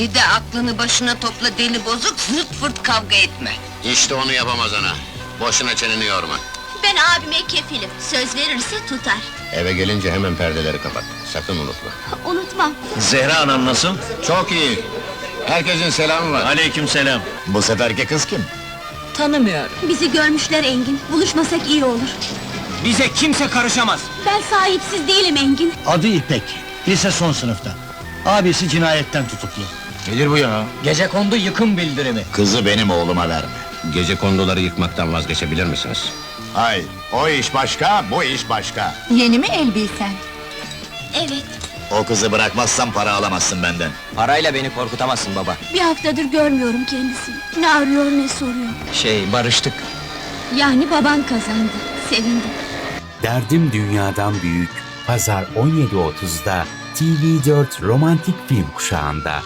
Bir de aklını başına topla deli bozuk, zırt fırt kavga etme. İşte onu yapamaz ana. Boşuna çeneni yorma. Ben abime kefilim. Söz verirse tutar. Eve gelince hemen perdeleri kapat. Sakın unutma. Unutmam. Zehra Hanım nasıl? Çok iyi. Herkesin selamı var. Aleyküm selam. Bu seferki kız kim? Tanımıyorum. Bizi görmüşler Engin. Buluşmasak iyi olur. Bize kimse karışamaz. Ben sahipsiz değilim Engin. Adı İpek, lise son sınıfta. Abisi cinayetten tutuklu. Nedir bu ya? Gece kondu yıkım bildirimi. Kızı benim oğluma verme. Gece konduları yıkmaktan vazgeçebilir misiniz? Hayır, o iş başka, bu iş başka. Yeni mi elbisen? Evet. O kızı bırakmazsan para alamazsın benden. Parayla beni korkutamazsın baba. Bir haftadır görmüyorum kendisini. Ne arıyor ne soruyor. Şey barıştık. Yani baban kazandı. Sevindim. Derdim Dünya'dan Büyük Pazar 17.30'da TV4 Romantik Film Kuşağı'nda.